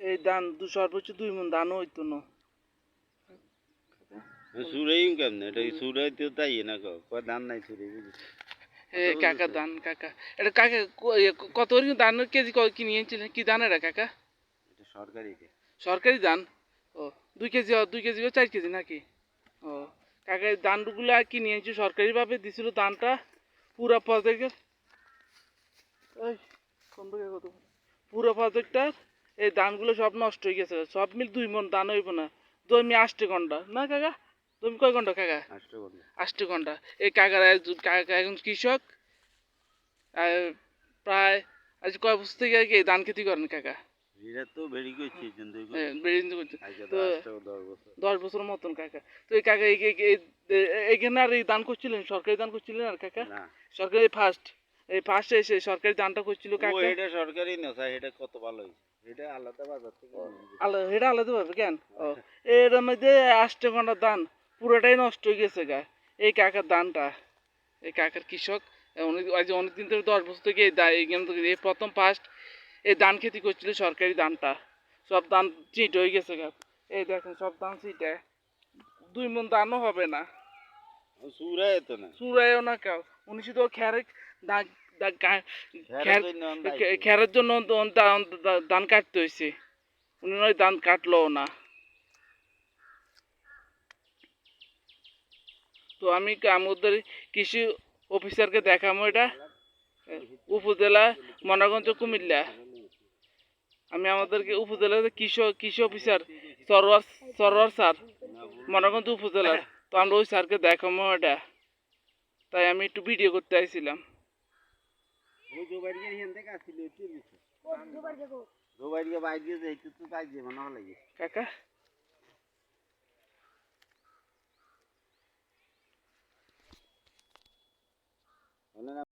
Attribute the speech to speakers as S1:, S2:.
S1: এই ধান দু সর্বোচ্চ দুই মন ধানও হইতো না।
S2: কেমনে? এটা সুরাই তো তাই না ধান নাই সুরাই
S1: কাকা ধান কাকা। এটা কাকা কত ধান কেজি কিনে এনেছিলেন কি ধান এটা কাকা?
S2: সরকারি
S1: সরকারি ধান? ও দুই কেজি দুই কেজি চার কেজি নাকি? ও কাকা এই ধানগুলো কিনে এনেছি সরকারিভাবে দিছিল ধানটা। পুরা প্রজেক্টের পুরো প্রজেক্টটার এই ধানগুলো সব নষ্ট হয়ে গেছে সব মিল দুই মন ধান হইব না। জমি আষ্টে ঘণ্টা। না কাকা? তুমি কয় ঘণ্টা কাকা?
S2: আষ্ট
S1: ঘণ্টা। এই কাকার একজন কাকা একজন কৃষক। প্রায় আজ কয় বছর থেকে আর কি ধান খেতি করেন কাকা?
S2: তো আষ্ট দশ বছর।
S1: মতন কাকা। তো এই কাকা এইখানে আর এই দান করছিলেন? সরকারি দান করছিলেন আর কাকা? সরকারি ফার্স্ট এই ফার্স্ট এসে সরকারি দানটা করছিল কাকা?
S2: এটা সরকারি না স্যার এটা কত ভালো হয়েছে। এটা আলাদা বাজার
S1: আলাদা এটা আলাদা ভাবে কেন? ও এর মধ্যে আষ্টে ঘণ্টা দান পুরোটাই নষ্ট হয়ে গেছে গা। এই কাকার দানটা এই কাকার কৃষক আজ অনেকদিন থেকে দশ বছর থেকে এই এই এই প্রথম ফার্স্ট এই ধান খেতি করছিল সরকারি ধানটা সব ধান চিট হয়ে গেছে গা। এই দেখেন সব ধান চিটে দুই মন ধানও হবে না।
S2: ও সুরাই তো না।
S1: চুরাইও না কেউ। উনি শুধু ধান ধান কা-
S2: খেরের জন্য
S1: ধান কাটতে হয়েছে উনি নয় ধান কাটলো না। তো আমি আমাদের কৃষি অফিসারকে দেখাবো এটা। উপজেলা মনাগঞ্জ কুমিল্লা। আমি আমাদেরকে উপজেলার কৃষি কৃষি অফিসার সরোয়ার সরোয়ার স্যার মনাগঞ্জ উপজেলার। তো আমরা ওই স্যারকে দেখাবো এটা। তাই আমি একটু ভিডিও করতে আইছিলাম।
S2: ও জোবাড়িয়া হিয়ান থেকে আসছিল দিছে জোবাড়িয়া বাইরে যাইতে তো তাই যে মনে হয় লাগে।
S1: কাকা?